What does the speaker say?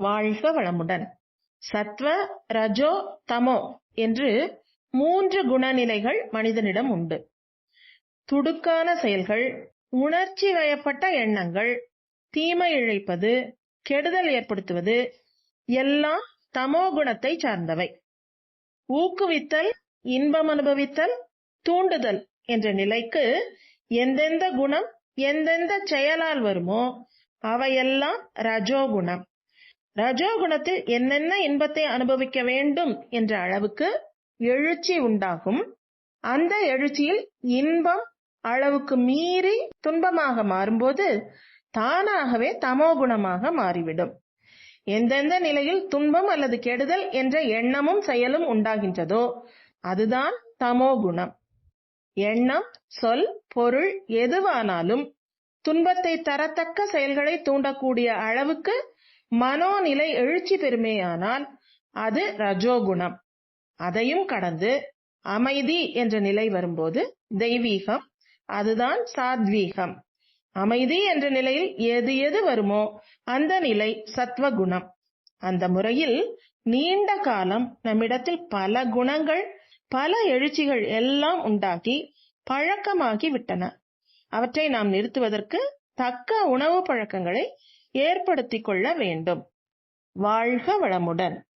வாழ்க வளமுடன். சத்வ ரஜோ தமோ என்று மூன்று குணநிலைகள் மனிதனிடம் உண்டு. துடுக்கான செயல்கள் உணர்ச்சி வயப்பட்ட எண்ணங்கள் தீமை இழைப்பது கெடுதல் ஏற்படுத்துவது எல்லாம் தமோ குணத்தை சார்ந்தவை. ஊக்குவித்தல் இன்பம் அனுபவித்தல் தூண்டுதல் என்ற நிலைக்கு எந்தெந்த குணம் எந்தெந்த செயலால் வருமோ அவையெல்லாம் ரஜோகுணம் ரஜோகுணத்தில் என்னென்ன இன்பத்தை அனுபவிக்க வேண்டும் என்ற அளவுக்கு எழுச்சி உண்டாகும். அந்த எழுச்சியில் இன்பம் அளவுக்கு மீறி துன்பமாக மாறும்போது தானாகவே தமோ குணமாக மாறிவிடும். எந்தெந்த நிலையில் துன்பம் அல்லது கெடுதல் என்ற எண்ணமும் செயலும் உண்டாகின்றதோ அதுதான் தமோ குணம். எண்ணம் சொல் பொருள் எதுவானாலும் துன்பத்தை தரத்தக்க செயல்களை தூண்டக்கூடிய அளவுக்கு மனோநிலை எழுச்சி பெறுமேயானால் அது ரஜோகுணம். அதையும் கடந்து அமைதி என்ற நிலை வரும்போது தெய்வீகம் அதுதான் சாத்வீகம். அமைதி என்ற நிலையில் எது எது வருமோ அந்த நிலை சத்வகுணம். அந்த முறையில் நீண்ட காலம் நம்மிடத்தில் பல குணங்கள் பல எழுச்சிகள் எல்லாம் உண்டாகி பழக்கமாகி விட்டன. அவற்றை நாம் நிறுத்துவதற்கு தக்க உணவு பழக்கங்களை ஏற்படுத்திக் கொள்ள வேண்டும். வாழ்க வளமுடன்.